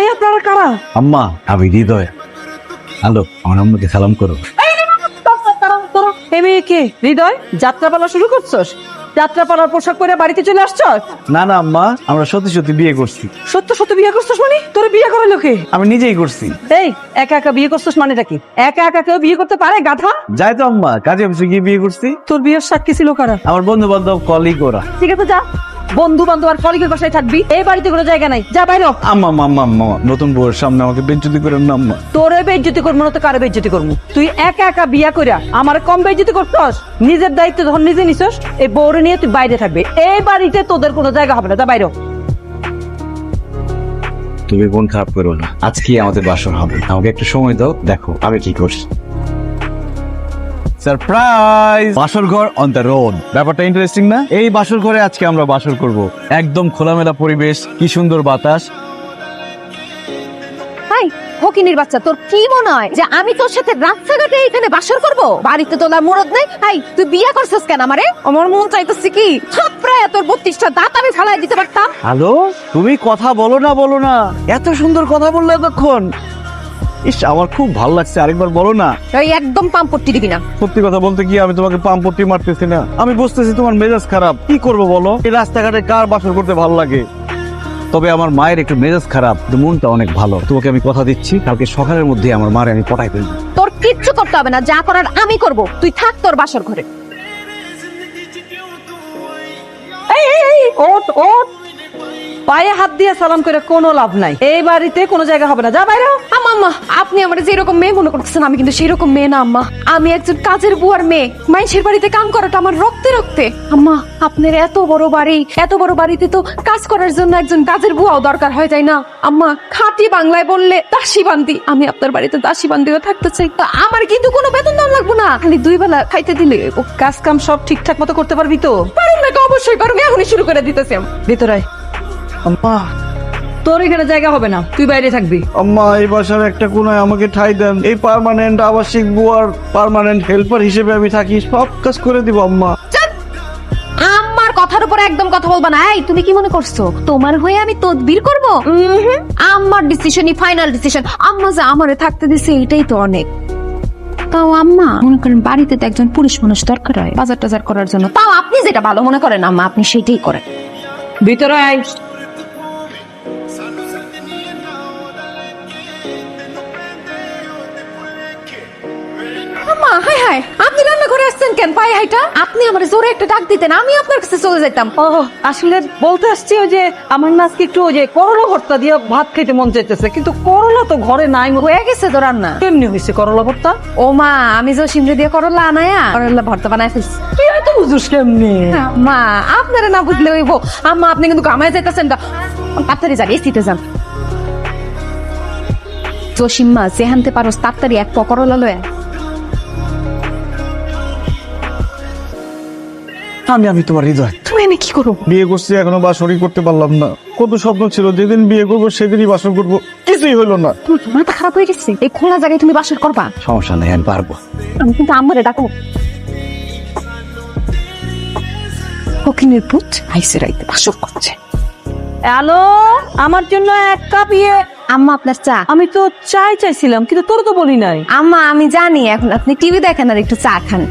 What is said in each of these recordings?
এই আপনারা কারা? আম্মা আমি হৃদয়। হ্যালো আমার আম্মাকে সালাম করো। এই মেয়ে কে? হৃদয় যাত্রাপালা শুরু করছস? যাত্রাপালার পোশাক পরে বাড়িতে চলে আসছস? না না আম্মা আমরা সত্যি সত্যি বিয়ে করছি। সত্য সত্য বিয়ে করছস মানে? তোর বিয়ে করার লোকে? আমি নিজেই করছি। এই একা একা বিয়ে করছস মানেটা কি? একা একা কেউ বিয়ে করতে পারে গাধা? যাই তো আম্মা কাজে অফিসে গিয়ে বিয়ে করছি। তোর বিয়ের সাক্ষী ছিল কারা? আমার বন্ধু বান্ধব কলিগ ওরা। ঠিক আছে যা। বন্ধু বান্ধব আর কলিগের বাসায় থাকবি? এই বাড়িতে কোনো জায়গা নাই। যা বাইরে আম্মা আম্মা আম্মা নতুন বউয়ের সামনে আমাকে বেঞ্চুতি করেন না আম্মা। তোরে বেজ্জতি করব না তো কারে বেজ্জতি করব? তুই একা একা বিয়া কইরা আমার কম বেজ্জতি করছস? নিজের দায়িত্ব যখন নিজে নিছস? এই বউরে নিয়ে তুই বাইরে থাকবে। এই বাড়িতে তোদের কোনো জায়গা হবে না। যা বাইরে তুমি মন খারাপ করো না। আজকে আমাদের বাসন হবে। আমাকে একটু সময় দাও দেখো আমি কি করছি। সারপ্রাইজ বাসর ঘর অন দ্য রোড ব্যাপারটা ইন্টারেস্টিং না? এই বাসর ঘরে আজকে আমরা বাসর করব। একদম খোলামেলা পরিবেশ কি সুন্দর বাতাস। হাই বাচ্চা তোর কি মনে হয় যে আমি তোর সাথে রাস্তাঘাটে এখানে বাসর করব? বাড়িতে তোলার মুরদ নেই। হাই তুই বিয়া করছিস কেন আমারে? আমার মন চাইতেছে কি? থাপড়ায় তোর বত্রিশটা দাঁত আমি ফালাই দিতে পারতাম। হ্যালো তুমি কথা বলো না বলো না। এত সুন্দর কথা বললে এতক্ষণ। ইস আমার খুব ভালো লাগছে আরেকবার বলো না। ওই একদম পাম্পট্টি দিবি না। সত্যি কথা বলতে কি আমি তোমাকে পাম্পটি মারতেছি না। আমি বুঝতেছি তোমার মেজাজ খারাপ। কি করব বলো? এই রাস্তাঘাটে কার বাসর করতে ভালো লাগে? তবে আমার মায়ের একটু মেজাজ খারাপ কিন্তু মনটা অনেক ভালো। তোমাকে আমি কথা দিচ্ছি কালকে সকালের মধ্যে আমার মারে আমি পটাই ফেলব। তোর কিচ্ছু করতে হবে না যা করার আমি করব। তুই থাক তোর বাসর ঘরে। এই এই, এই ওট ওট পায়ে হাত দিয়ে সালাম করে কোনো লাভ নাই। এই বাড়িতে কোনো জায়গা হবে না। যা বাইরে। আম্মা আম্মা আপনি আমার যেরকম মেয়ে মনে করতেছেন আমি কিন্তু সেই রকম মেয়ে না আম্মা। আমি একজন কাজের বুয়ার মেয়ে। মানুষের বাড়িতে কাম করাটা আমার রক্তে রক্তে। আম্মা আপনার এত বড় বাড়ি এত বড় বাড়িতে তো কাজ করার জন্য একজন কাজের বুয়াও দরকার হয় যায় না? আম্মা খাঁটি বাংলায় বললে দাসী বান্দি। আমি আপনার বাড়িতে দাসী বান্দিও থাকতে চাই। তো আমার কিন্তু কোনো বেতন দাম লাগবে না। খালি দুই বেলা খাইতে দিলে ও কাজ কাম সব ঠিকঠাক মতো করতে পারবি তো? পারুন নাকি অবশ্যই পারুন এখনই শুরু করে দিতেছি আমি। ভিতরে আয়। আম্মা। তোর এখানে জায়গা হবে না তুই বাইরে থাকবি। আম্মা এই বাসার একটা কোনায় আমাকে ঠাই দেন। এই পার্মানেন্ট আবাসিক বুয়ার পার্মানেন্ট হেল্পার হিসেবে আমি থাকি। সব কাজ করে দিব আম্মা। চুপ! আমার কথার উপর একদম কথা বলবা না। এই তুমি কি মনে করছ? তোমার হয়ে আমি তদবির করব? আমার ডিসিশনই ফাইনাল ডিসিশন আম্মা যে আমারে থাকতে দিছে এটাই তো অনেক। তাও আম্মা মনে করেন বাড়িতে তো একজন পুরুষ মানুষ দরকার হয় বাজার টাজার করার জন্য। তাও আপনি যেটা ভালো মনে করেন আম্মা আপনি সেটাই করেন। ভিতরে আয়। Hi hi. আপনি রান্না করে আসছেন কেন? পায়ে হাইটা। আপনি আমার জোরে একটা ডাক দিতেন আমি আপনার কাছে চলে যেতাম ও আসলে বলতে আসছি ওই যে আমার না আজকে একটু ওই যে করলা ভর্তা দিয়ে ভাত খেতে মন চাইতেছে কিন্তু করলা তো ঘরে নাই হয়ে। গেছে তো রান্না। কেমনি হয়েছে করলা ভর্তা? ও মা আমি যে সিমরে দিয়ে করলা আনায়া করলা ভর্তা বানাই ফেলছি। কি এত বুঝুস কেমনি? মা আপনারা না বুঝলে হইব। আম্মা আপনি কিন্তু কামাই যাইতেছেন না। তাড়াতাড়ি যান এসিতে যান। জসিম্মা যেহানতে পারোস তাড়াতাড়ি এক পকরলা লয়া আমি আমি তোমার হৃদয়। তুমি এনে কি করো বিয়ে করছি এখনও বাসরই করতে পারলাম না। কত স্বপ্ন ছিল যেদিন বিয়ে করব সেদিনই বাসর করব। কিছুই হলো না। তুমি কি মাথা খারাপ হয়ে গেছে? এই খোলা জায়গায় তুমি বাসর করবা? সমস্যা নেই আমি পারব। আমি কিন্তু আম্মারে ডাকো ফকিনের পুত আইসে রাইতে বাসর করছে। হ্যালো আমার জন্য এক কাপ ইয়ে। আম্মা আপনার চা? আমি তো চাই চাইছিলাম কিন্তু তোর তো বলি নাই। আম্মা আমি জানি এখন আপনি টিভি দেখেন আর একটু চা খান।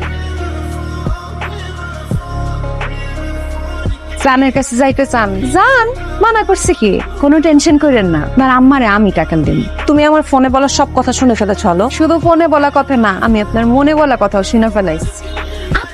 চানের কাছে যাইতে চান? যান মানা করছে কি? কোনো টেনশন করেন না। আপনার আম্মারে আমি টাকা দিন তুমি আমার ফোনে বলা সব কথা শুনে ফেলেছ হলো? শুধু ফোনে বলা কথা না আমি আপনার মনে বলা কথাও শুনে ফেলাইছি।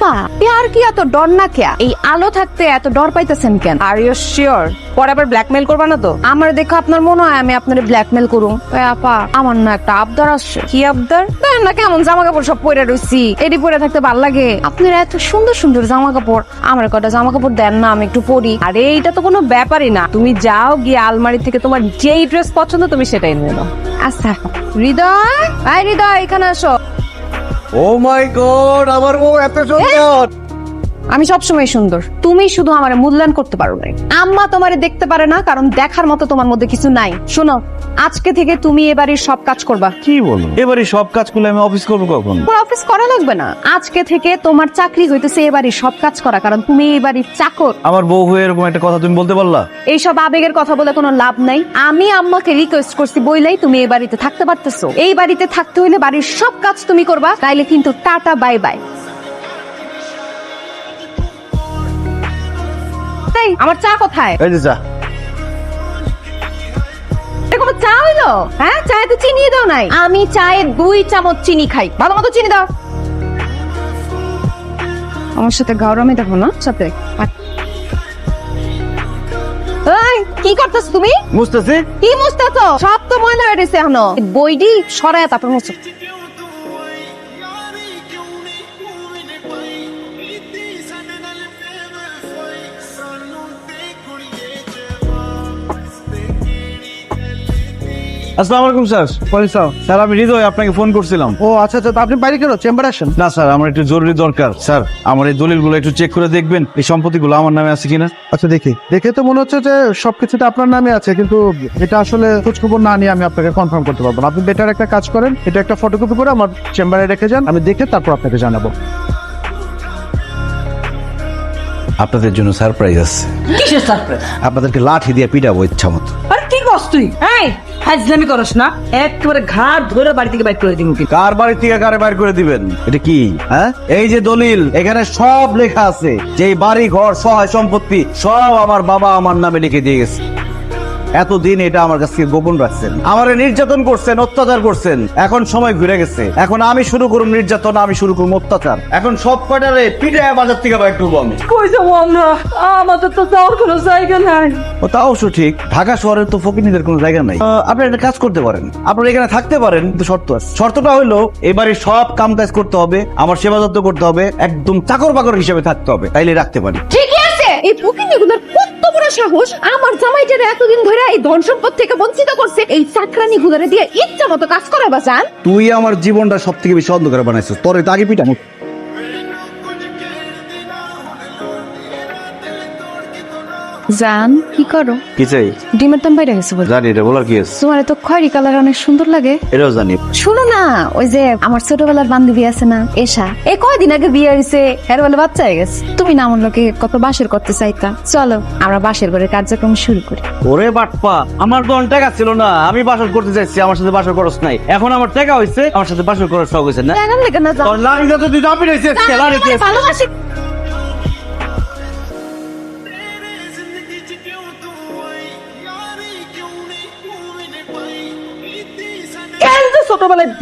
আপা আর কি এত ডর না কেয়া এই আলো থাকতে এত ডর পাইতেছেন কেন? আর ইউ শিওর পরে আবার ব্ল্যাকমেল করবা না তো? আমার দেখো আপনার মনে হয় আমি আপনার ব্ল্যাকমেল করুম। ওই আপা আমার না একটা আবদার আসছে। কি আবদার? দেখেন না কেমন জামা কাপড় সব পরে রয়েছি এটি পরে থাকতে ভালো লাগে। আপনার এত সুন্দর সুন্দর জামা কাপড় আমার কটা জামা কাপড় দেন না আমি একটু পরি। আরে এইটা তো কোনো ব্যাপারই না। তুমি যাও গিয়ে আলমারি থেকে তোমার যেই ড্রেস পছন্দ তুমি সেটাই নিয়ে নাও। আচ্ছা হৃদয়? আই হৃদয় এখানে আসো। ও মাই গড, আমার বউ এত সুন্দর। আমি সবসময় সুন্দর। তুমি শুধু আমার মূল্যায়ন করতে পারো না আম্মা তোমারে দেখতে পারে না, কারণ দেখার মতো তোমার মধ্যে কিছু নাই। শোনো আজকে থেকে তুমি এবারে সব কাজ করবা। কি বলো? এবারে সব কাজ করলে আমি অফিস করব কখন? তোমার অফিস করা লাগবে না। আজকে থেকে তোমার চাকরি হইতেছে এ বাড়ির সব কাজ করা কারণ তুমি এই বাড়ির চাকর। আমার বউ হয়ে এরকম একটা কথা তুমি বলতে পারলা? এইসব আবেগের কথা বলে কোনো লাভ নাই। আমি আম্মাকে রিকোয়েস্ট করছি বইলাই তুমি এই বাড়িতে থাকতে পারতেছো। এই বাড়িতে থাকতে হইলে বাড়ির সব কাজ তুমি করবা তাইলে কিন্তু টাটা বাই বাই। এই, আমার চা কোথায়? এই যে কোনো চা হইল হ্যাঁ চায়ে তো চিনি দাও নাই। আমি চায়ে দুই চামচ চিনি খাই। ভালো মতো চিনি দাও। আমার সাথে গাওরামে দেখো না সাথে। কি করতেছ তুমি? বুঝতেছি কি মুস্তাছ সব তো ময়লা হয়ে গেছে এখনও। বইডি সরায় তারপর মুছো। আসসালামু আলাইকুম স্যার। পয়সা স্যার আমি হৃদয় আপনাকে ফোন করছিলাম। ও আচ্ছা আচ্ছা তো আপনি বাইরে কেন? চেম্বারে আসেন। না স্যার আমার একটু জরুরি দরকার। স্যার আমার এই দলিলগুলো একটু চেক করে দেখবেন এই সম্পত্তিগুলো আমার নামে আছে কিনা। আচ্ছা দেখি। দেখে তো মনে হচ্ছে যে সবকিছুতে আপনার নামে আছে কিন্তু এটা আসলে খোঁজখবর না নিয়ে আমি আপনাকে কনফার্ম করতে পারব না। আপনি বেটার একটা কাজ করেন এটা একটা ফটোকপি করে আমার চেম্বারে রেখে যান আমি দেখে তারপর আপনাকে জানাব। আপনাদের জন্য সারপ্রাইজ আছে। কিসের সারপ্রাইজ আপনাদেরকে লাঠি দিয়ে পিটাবো ইচ্ছা মতো। আরে কি করছ তুই? এই হাজলামি করস না, একেবারে ঘাট ধরে বাড়ি থেকে বাইর করে দিব কার বাড়ি থেকে কারে বাইর করে দিবেন? এটা কি? হ্যাঁ? এই যে দলিল, এখানে সব লেখা আছে। যে বাড়ি ঘর সহায় সম্পত্তি, সব আমার বাবা আমার নামে লিখে দিয়ে গেছে। এতদিন এটা আমার কাছ থেকে গোপন রাখছেন। আমারে নির্যাতন করছেন অত্যাচার করছেন। এখন সময় ঘুরে গেছে। এখন আমি শুরু করুম নির্যাতন আমি শুরু করুম অত্যাচার। এখন সব কয়টারে পিঠে বাজার থেকে বাইর করব আমি। কই যাব আমরা? আমাদের তো যাওয়ার কোনো জায়গা নাই। ও তা অবশ্য ঠিক। ঢাকা শহরের তো ফকিনীদের কোনো জায়গা নাই। আপনি একটা কাজ করতে পারেন। আপনারা এখানে থাকতে পারেন কিন্তু শর্ত আছে। শর্তটা হলো এবারে সব কাম কাজ করতে হবে আমার সেবা যত্ন করতে হবে একদম চাকর বাকর হিসেবে থাকতে হবে। তাইলে রাখতে পারি। ঠিকই আছে। এই ফকিনিগুলোর বড় সাহস আমার জামাইটারে এতদিন ধরে এই ধন সম্পদ থেকে বঞ্চিত করছে। এই চাকরানি গুলারে দিয়ে ইচ্ছা মতো কাজ করাবা জান তুই আমার জীবনটা সব থেকে বেশি অন্ধকার বানাইছিস। তোর তো আগে পিটা জান কি করো? কি চাই? ডিমের দাম বাইরে গেছে বলে। জানি এটা বলার কি আছে? তোমার তো খয়েরি কালার অনেক সুন্দর লাগে। এটাও জানি। শুনো না ওই যে আমার ছোটবেলার বান্ধবী আছে না এশা। এ কয়দিন আগে বিয়ে হয়েছে? এর বলে বাচ্চা হয়ে গেছে। তুমি না আমার লোকে কত বাসের করতে চাইতা। চলো আমরা বাসের ঘরের কার্যক্রম শুরু করি। ওরে বাটপা আমার তো টাকা ছিল না। আমি বাসর করতে চাইছি আমার সাথে বাসর খরচ নাই। এখন আমার টাকা হয়েছে আমার সাথে বাসর খরচ শখ হয়েছে না? না যাও। তোর লাড়িটা তো তুই দাপি রয়েছিস খেলাড়িতে ভালোবাসি।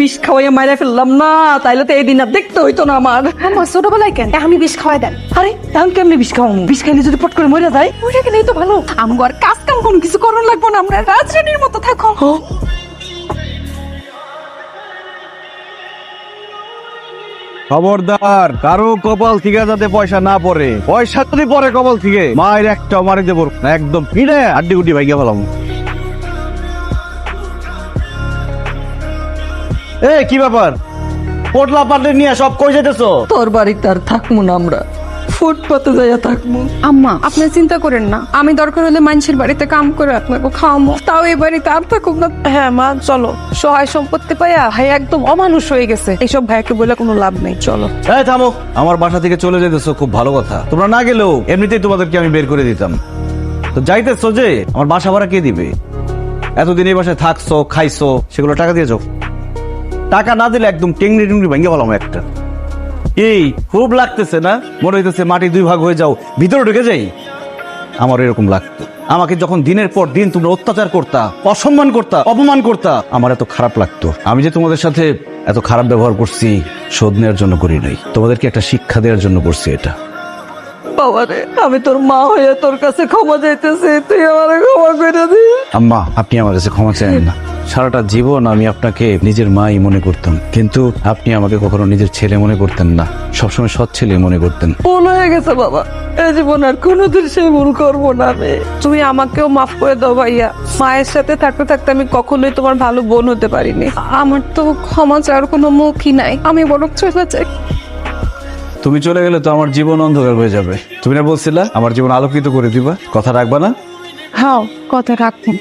বিষ খাওয়াইয়া মাইরা ফেললাম না তাইলে তো এই দিন আর দেখতে হইতো না আমার। আমার ছোটবেলায় কেন? আমি বিষ খাওয়াই দেন। আরে এখন কেমনি বিষ খাওয়াবো বিষ খাইলে যদি পট করে মরে যায়? ওইটা কেন তো ভালো। আমগো আর কাজ কাম কোনো কিছু করন লাগবো না আমরা রাজরানীর মতো থাকো। খবরদার কারও কপাল থেকে যাতে পয়সা না পড়ে। পয়সা যদি পরে কপাল থেকে মায়ের একটা মারি দেবো একদম পিড়ে আড্ডি গুড্ডি ভাইগা ফেলাম। এ কি ব্যাপার? পোটলা পাটলে নিয়ে সব কই যেতেছো তোর বাড়িতে আর থাকব না আমরা। ফুটপাতে যাইয়া থাকব আম্মা আপনি চিন্তা করেন না। আমি দরকার হলে মানুষের বাড়িতে কাম করে আপনাকে খাওয়ামো। তাও এই বাড়িতে আর থাকুক না। হ্যাঁ মা চলো। সহায় সম্পত্তি পাইয়া ভাই একদম অমানুষ হয়ে গেছে। এইসব ভাইকে বলে কোনো লাভ নেই। চলো। এই থামো। আমার বাসা থেকে চলে যেতেছো খুব ভালো কথা। তোমরা না গেলেও এমনিতেই তোমাদেরকে আমি বের করে দিতাম। তো যাইতেছো যে আমার বাসা ভাড়া কে দিবে? এতদিন এই বাসায় থাকছো খাইছো সেগুলো টাকা দিয়েছ টাকা না দিলে একদম টেংরি টেংরি ভেঙে বলাম একটা। এই খুব লাগতেছে না? মনে হইতেছে মাটি দুই ভাগ হয়ে যাও ভিতরে ঢুকে যাই। আমার এরকম লাগতো। আমাকে যখন দিনের পর দিন তোমরা অত্যাচার করতা অসম্মান করতা অপমান করতা আমার এত খারাপ লাগতো। আমি যে তোমাদের সাথে এত খারাপ ব্যবহার করছি শোধ নেওয়ার জন্য করি নাই। তোমাদেরকে একটা শিক্ষা দেওয়ার জন্য করছি এটা। বাবারে আমি তোর মা হয়ে তোর কাছে ক্ষমা চাইতেছি তুই আমার ক্ষমা করে দিস আম্মা আপনি আমার কাছে ক্ষমা চাইেন না। সারাটা জীবন আমি আপনাকে নিজের মাই মনে করতাম। কিন্তু আপনি আমাকে কখনো নিজের ছেলে মনে করতেন না। সবসময় সৎ ছেলে মনে করতেন। ভুল হয়ে গেছে বাবা। এই জীবন আর কোনোদিন সে ভুল করব না আমি। তুমি আমাকেও মাফ করে দাও ভাইয়া। মায়ের সাথে থাকতে থাকতে আমি কখনোই তোমার ভালো বোন হতে পারিনি। আমার তো ক্ষমা চাওয়ার কোনো মুখই নাই। আমি বরং চলে যাই। তুমি চলে গেলে তো আমার জীবন অন্ধকার হয়ে যাবে। তুমি না বলছিলা আমার জীবন আলোকিত করে দিবা। কথা রাখবা না? হ্যাঁ কথা রাখুন